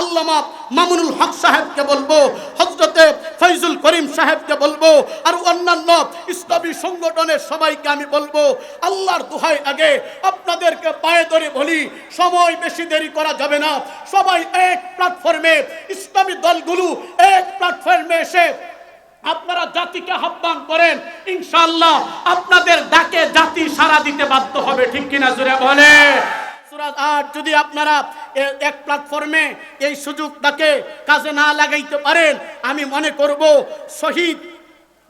আল্লামা মামুনুল হক সাহেবকে বলব হজরতে ফৈজুল করিম সাহেবকে বলব, আর অন্যান্য ইসলামী সংগঠনের সবাইকে আমি বলব, আল্লাহর দোহাই আগে আপনাদেরকে পায়ে ধরে বলি, সময় বেশি দেরি করা যাবে না। সবাই এক প্ল্যাটফর্মে, ইসলামী দলগুলো এক প্ল্যাটফর্মে এসে আপনারা জাতিকে আহ্বান করেন, ইনশাআল্লাহ আপনাদের ডাকে জাতি সারা দিতে বাধ্য হবে, ঠিক কিনা জুড়ে বলে সুরাত আট যদি আপনারা এক প্ল্যাটফর্মে এই সুযোগটাকে কাজে না লাগাইতে পারেন। আমি মনে করব শহীদ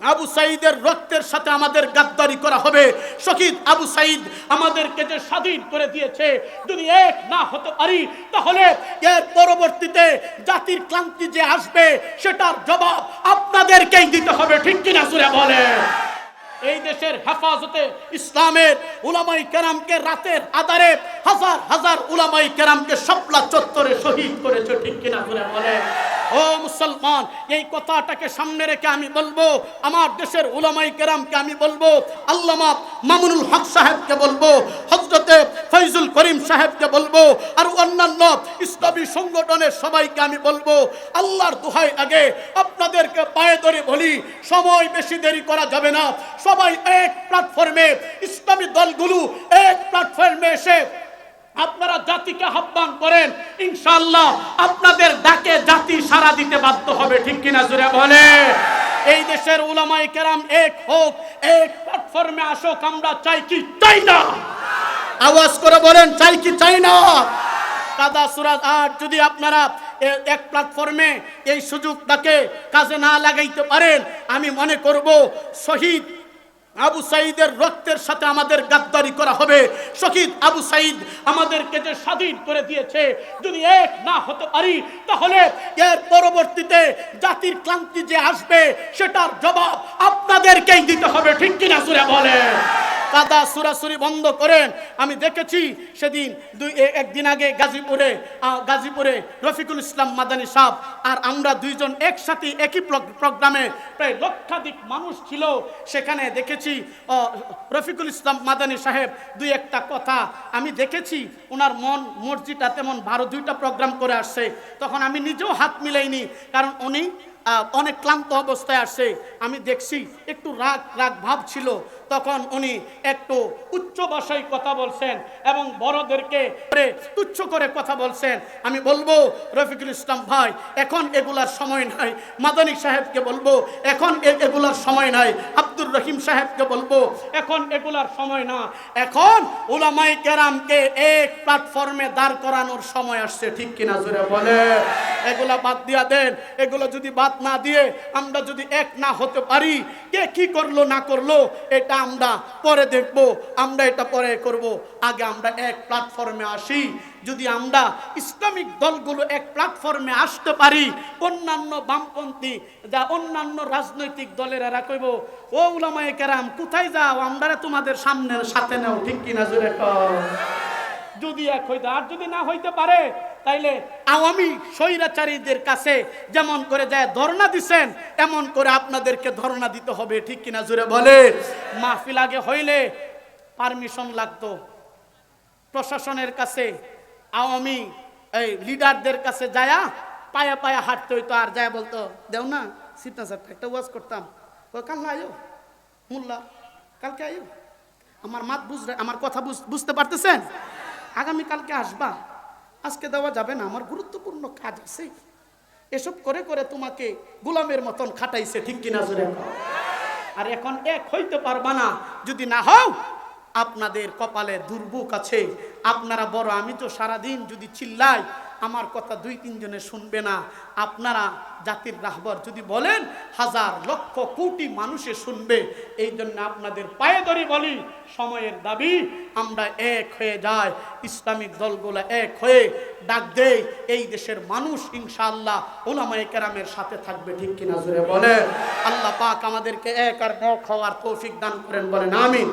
আবু সাইদের রক্তের সাথে আমাদের গাদ্দারি করা হবে। শহীদ আবু সাইদ আমাদেরকে যে স্বাধীন করে দিয়েছে, যদি এক না হতে পারি, তাহলে এর পরবর্তীতে জাতির ক্লান্তি যে আসবে, সেটার জবাব আপনাদেরকেই দিতে হবে। ঠিক কিনা সুরে বলে এই দেশের হেফাজতে ইসলামের উলামাই কেরামকে রাতের আধারে হাজার হাজার উলামাই কেরামকে সপলা চত্বরে শহীদ করেছে, ঠিক কিনা করে বলে? ও মুসলমান, এই কথাটাকে সামনে রেখে আমি বলব, আমার দেশের উলামাই কেরামকে আমি বলব, আল্লামা মামুনুল হক সাহেবকে বলব করিম সাহেবকে বলব আর অন্যান্য ইসলামী সংগঠনের সবাইকে আমি বলব, আল্লাহর দোহাই আগে আপনাদেরকে পায়ে ধরে বলি, সময় বেশি দেরি করা যাবে না। সবাই এক প্ল্যাটফর্মে, ইসলামী দলগুলো এক প্ল্যাটফর্মে এসে আপনারা জাতিকে আহ্বান করেন ইনশাল্লাহ আপনাদের ডাকে জাতি সারা দিতে বাধ্য হবে, ঠিক কিনা জুড়ে বলে? এই দেশের উলামায়ে কেরাম এক হোক, এক প্ল্যাটফর্মে আসুক, আমরা চাই কি? চাই না! আওয়াজ করে বলেন, চাই কি চাই না? কাদা সুরাত আট যদি আপনারা এক প্ল্যাটফর্মে এই সুযোগটাকে কাজে না লাগাইতে পারেন, আমি মনে করব শহীদ আবু সাইদের রক্তের সাথে আমাদের গাদ্দারি করা হবে। শহীদ আবু সাইদ আমাদেরকে যে স্বাধীন করে দিয়েছে, যদি এক না হতে পারি, তাহলে এর পরবর্তীতে জাতির ক্লান্তি যে আসবে, সেটার জবাব আপনাদেরকেই দিতে হবে। ঠিক কিনা সুরে বলে কাদা সুরাসুরি বন্ধ করেন। আমি দেখেছি সেদিন দুই একদিন আগে গাজীপুরে গাজীপুরে রফিকুল ইসলাম মাদানী সাহ আর আমরা দুইজন একসাথে একই প্রগ- প্রোগ্রামে প্রায় লক্ষাধিক মানুষ ছিল। সেখানে দেখেছি রফিকুল ইসলাম মাদানী সাহেব দুই একটা কথা। আমি দেখেছি ওনার মন মসজিদটা তেমন ভারত দুইটা প্রোগ্রাম করে আসছে। তখন আমি নিজেও হাত মিলাইনি, কারণ উনি অনেক ক্লান্ত অবস্থায় আসছে। আমি দেখছি একটু রাগ রাগ ভাব ছিল। তখন উনি একটু উচ্চ ভাষায় কথা বলছেন এবং বড়দেরকে তুচ্ছ করে কথা বলছেন। আমি বলব, রফিকুল ইসলাম ভাই, এখন এগুলার সময় নাই। মাদানী সাহেবকে বলব, এখন এগুলার সময় নাই। আব্দুর রহিম সাহেবকে বলব, এখন এগুলার সময় না। এখন উলামাই কেরামকে এক প্ল্যাটফর্মে দাঁড় করানোর সময় আসছে, ঠিক কিনা জোরে বলে? এগুলা বাদ দিয়া দেন। এগুলো যদি বাদ না দিয়ে আমরা যদি এক না হতে পারি, কে কি করল না করল, এটা আমরা পরে দেখব, আমরা এটা পরে করব। আগে আমরা এক প্ল্যাটফর্মে আসি। যদি আমরা ইসলামিক দলগুলো এক প্ল্যাটফর্মে আসতে পারি, অন্যান্য বামপন্থী যা অন্যান্য রাজনৈতিক দলের এরা কইব, ও উলামায়ে কেরাম, কোথায় যাও? আমরা তোমাদের সামনের সাথে নাও। ঠিক কিনা জোরে যদি এক হইতে, আর যদি না হইতে পারে তাইলে আওয়ামী স্বৈরাচারীদের কাছে যেমন করে যায় ধর্ণা দিছেন, এমন করে আপনাদেরকে ধর্ণা দিতে হবে, ঠিক কিনা জুড়ে বলে? মাহফিল আগে হইলে পারমিশন লাগতো। প্রশাসনের কাছে, আওয়ামী, এই লিডারদের কাছে যায়া পায়া পায়া হাঁটতে হইতো, আর যায় বলতো, দেও না সিগনেচার একটা ওয়াজ করতাম। ও কাল না আয়ো মোল্লা, কালকে আয়ো আমার মাত বুঝলে আমার কথা বুঝ- বুঝতে পারতেছেন? আগামী কালকে আসবা। আজকে দেওয়া যাবে না, আমার গুরুত্বপূর্ণ কাজ আছে। এসব করে করে তোমাকে গোলামের মতন খাটাইছে, ঠিক কিনা আর এখন এক হইতে পারবা না, যদি না হও আপনাদের কপালে দুর্ভোগ আছে। আপনারা বড়, আমি তো সারাদিন যদি চিল্লাই, আমার কথা দুই তিনজনে শুনবে না। আপনারা জাতির রাহবর যদি বলেন, হাজার লক্ষ কোটি মানুষে শুনবে। এই জন্য আপনাদের পায়ে ধরে বলি, সময়ের দাবি, আমরা এক হয়ে যাই, ইসলামিক দলগুলো এক হয়ে ডাক দেয় এই দেশের মানুষ ইনশাআল্লাহ ওলামায়ে কেরামের সাথে থাকবে, ঠিক কিনা বলে আল্লাহ পাক আমাদেরকে এক আর এক হওয়ার তৌফিক দান করেন, বলেন, আমিন।